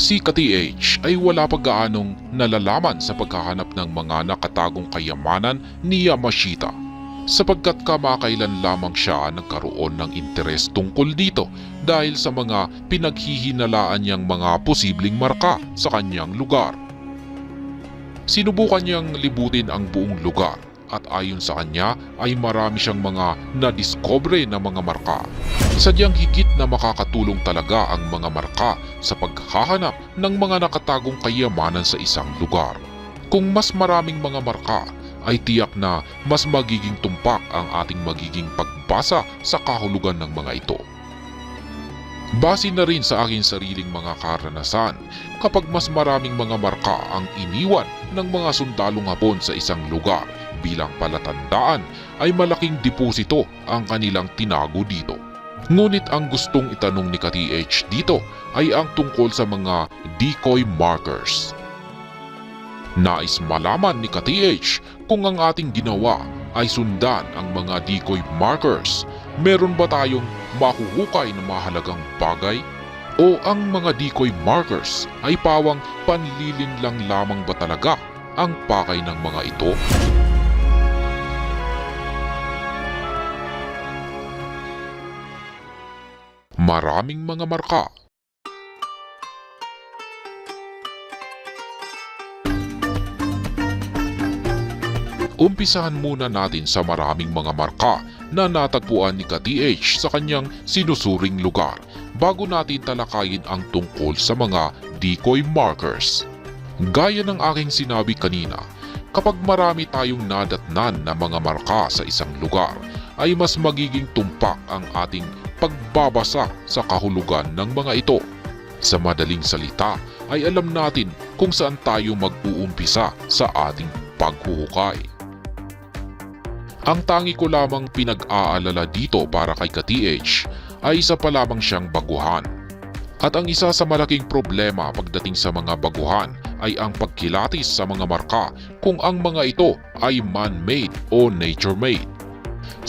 Si Ka-TH ay wala pa gaanong nalalaman sa paghahanap ng mga nakatagong kayamanan ni Yamashita sapagkat kamakailan lamang siya nagkaroon ng interes tungkol dito dahil sa mga pinaghihinalaan niyang mga posibleng marka sa kanyang lugar. Sinubukan niyang libutin ang buong lugar at ayon sa kanya ay marami siyang mga nadiskobre na mga marka. Sadyang higit na makakatulong talaga ang mga marka sa paghahanap ng mga nakatagong kayamanan sa isang lugar. Kung mas maraming mga marka, ay tiyak na mas magiging tumpak ang ating magiging pagbasa sa kahulugan ng mga ito. Base na rin sa aking sariling mga karanasan, kapag mas maraming mga marka ang iniwan ng mga sundalong hapon sa isang lugar bilang palatandaan ay malaking deposito ang kanilang tinago dito. Ngunit ang gustong itanong ni ka-TH dito ay ang tungkol sa mga decoy markers. Nais malaman ni ka-TH kung ang ating ginawa ay sundan ang mga decoy markers. Meron ba tayong mahuhukay na mahalagang bagay? O ang mga decoy markers ay pawang panlilin lang lamang ba talaga ang pakay ng mga ito? Maraming mga marka Umpisahan muna natin sa maraming mga marka na natagpuan ni ka-TH sa kanyang sinusuring lugar bago natin talakayin ang tungkol sa mga decoy markers. Gaya ng aking sinabi kanina, kapag marami tayong nadatnan na mga marka sa isang lugar, ay mas magiging tumpak ang ating pagbabasa sa kahulugan ng mga ito. Sa madaling salita, ay alam natin kung saan tayo mag-uumpisa sa ating paghuhukay. Ang tangi ko lamang pinag-aalala dito para kay ka-TH ay isa pa lamang siyang baguhan. At ang isa sa malaking problema pagdating sa mga baguhan ay ang pagkilatis sa mga marka kung ang mga ito ay man-made o nature-made.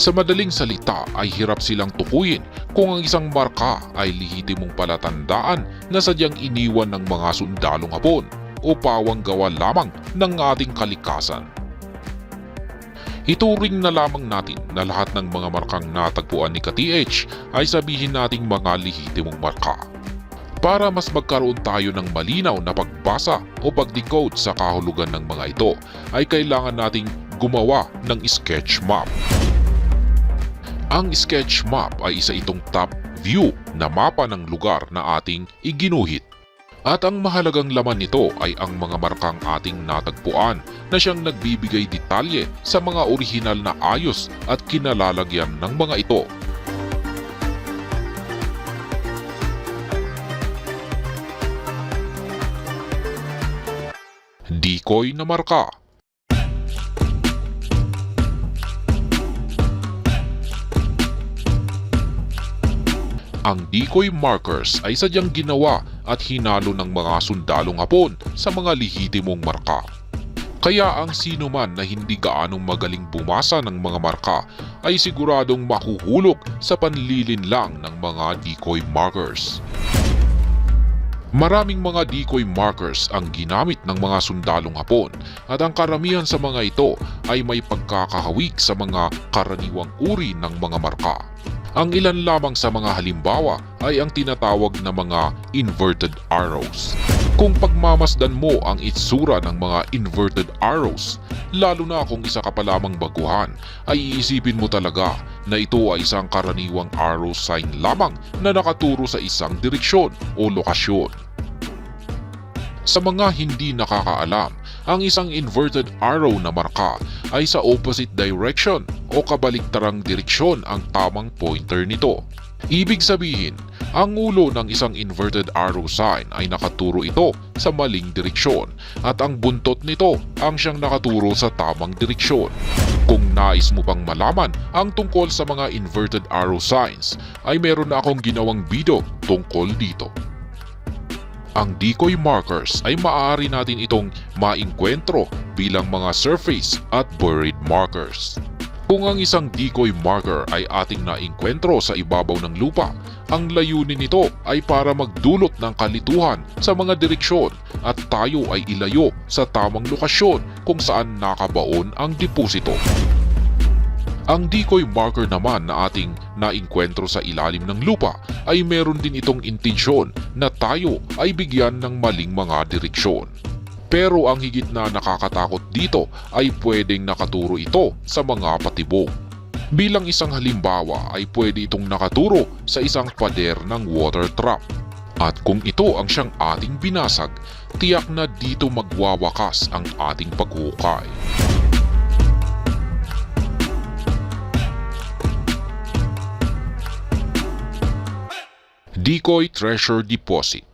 Sa madaling salita ay hirap silang tukuyin kung ang isang marka ay lihitimong palatandaan na sadyang iniwan ng mga sundalong hapon o pawang gawa lamang ng ating kalikasan. Ituring na lamang natin na lahat ng mga markang natagpuan ni ka-TH ay sabihin nating mga lihitimong marka. Para mas magkaroon tayo ng malinaw na pagbasa o pag-decode sa kahulugan ng mga ito, ay kailangan nating gumawa ng sketch map. Ang sketch map ay isa itong top view na mapa ng lugar na ating iginuhit. At ang mahalagang laman nito ay ang mga markang ating natagpuan na siyang nagbibigay detalye sa mga orihinal na ayos at kinalalagyan ng mga ito. Decoy na marka Ang decoy markers ay sadyang ginawa at hinalo ng mga sundalong hapon sa mga lihitimong marka. Kaya ang sino man na hindi gaanong magaling bumasa ng mga marka ay siguradong mahuhulog sa panlilin lang ng mga decoy markers. Maraming mga decoy markers ang ginamit ng mga sundalong hapon at ang karamihan sa mga ito ay may pagkakahawig sa mga karaniwang uri ng mga marka. Ang ilan lamang sa mga halimbawa ay ang tinatawag na mga inverted arrows. Kung pagmamasdan mo ang itsura ng mga inverted arrows, lalo na kung isa ka pa lamang baguhan, ay iisipin mo talaga na ito ay isang karaniwang arrow sign lamang na nakaturo sa isang direksyon o lokasyon. Sa mga hindi nakakaalam, ang isang inverted arrow na marka ay sa opposite direction o kabaliktarang direksyon ang tamang pointer nito. Ibig sabihin, ang ulo ng isang inverted arrow sign ay nakaturo ito sa maling direksyon at ang buntot nito ang siyang nakaturo sa tamang direksyon. Kung nais mo pang malaman ang tungkol sa mga inverted arrow signs ay meron na akong ginawang video tungkol dito. Ang decoy markers ay maaari natin itong maingkwentro bilang mga surface at buried markers. Kung ang isang decoy marker ay ating nainkwentro sa ibabaw ng lupa, ang layunin nito ay para magdulot ng kalituhan sa mga direksyon at tayo ay ilayo sa tamang lokasyon kung saan nakabaon ang deposito. Ang decoy marker naman na ating nainkwentro sa ilalim ng lupa ay meron din itong intensyon na tayo ay bigyan ng maling mga direksyon. Pero ang higit na nakakatakot dito ay pwedeng nakaturo ito sa mga patibong. Bilang isang halimbawa ay pwede itong nakaturo sa isang pader ng water trap. At kung ito ang siyang ating binasag, tiyak na dito magwawakas ang ating paghukay. Decoy Treasure Deposit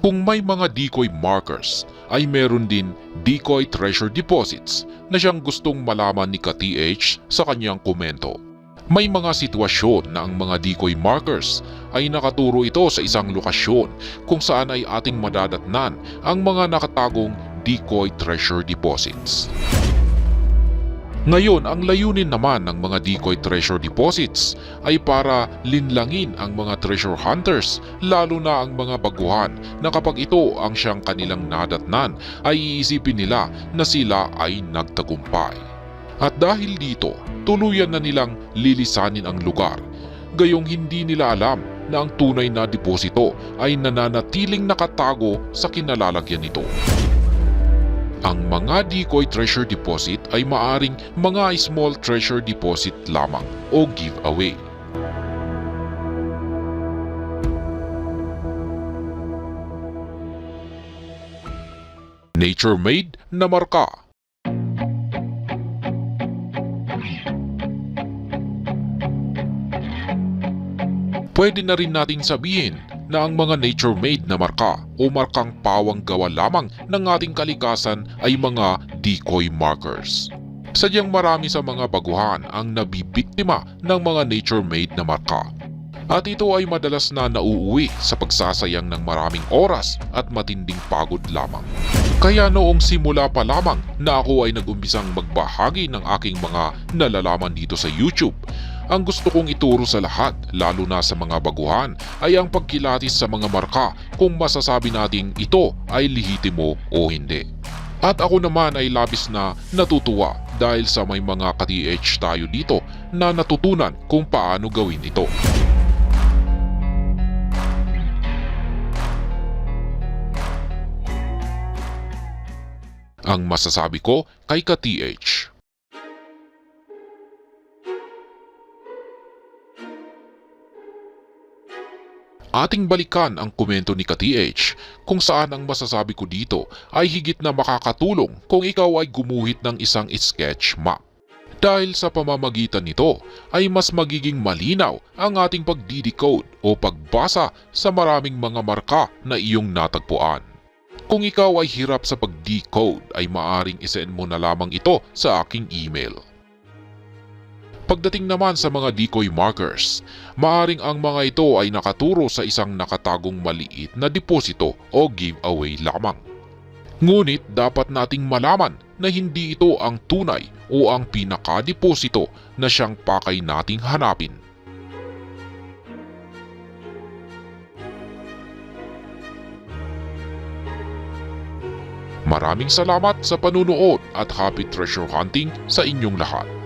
Kung may mga decoy markers, ay meron din decoy treasure deposits na siyang gustong malaman ni ka-TH sa kanyang komento. May mga sitwasyon na ang mga decoy markers ay nakaturo ito sa isang lokasyon kung saan ay ating madadatnan ang mga nakatagong decoy treasure deposits. Ngayon, ang layunin naman ng mga decoy treasure deposits ay para linlangin ang mga treasure hunters lalo na ang mga baguhan na kapag ito ang siyang kanilang nadatnan ay iisipin nila na sila ay nagtagumpay. At dahil dito, tuluyan na nilang lilisanin ang lugar. Gayong hindi nila alam na ang tunay na deposito ay nananatiling nakatago sa kinalalagyan nito. Ang mga decoy treasure deposit ay maaring mga small treasure deposit lamang o giveaway. Nature made na marka Pwede na rin nating sabihin na ang mga nature-made na marka o markang pawang gawa lamang ng ating kalikasan ay mga decoy markers. Sadyang marami sa mga baguhan ang nabibiktima ng mga nature-made na marka. At ito ay madalas na nauuwi sa pagsasayang ng maraming oras at matinding pagod lamang. Kaya noong simula pa lamang na ako ay nag-umbisang magbahagi ng aking mga nalalaman dito sa YouTube, ang gusto kong ituro sa lahat, lalo na sa mga baguhan, ay ang pagkilatis sa mga marka kung masasabi nating ito ay lihitimo o hindi. At ako naman ay labis na natutuwa dahil sa may mga ka-TH tayo dito na natutunan kung paano gawin ito. Ang masasabi ko kay ka-TH. Ating balikan ang komento ni ka-TH kung saan ang masasabi ko dito ay higit na makakatulong kung ikaw ay gumuhit ng isang sketch map. Dahil sa pamamagitan nito ay mas magiging malinaw ang ating pagdidecode o pagbasa sa maraming mga marka na iyong natagpuan. Kung ikaw ay hirap sa pag-decode ay maaring isend mo na lamang ito sa aking email. Pagdating naman sa mga decoy markers, maaring ang mga ito ay nakaturo sa isang nakatagong maliit na deposito o giveaway lamang. Ngunit dapat nating malaman na hindi ito ang tunay o ang pinaka-deposito na siyang pakay nating hanapin. Maraming salamat sa panunood at happy treasure hunting sa inyong lahat.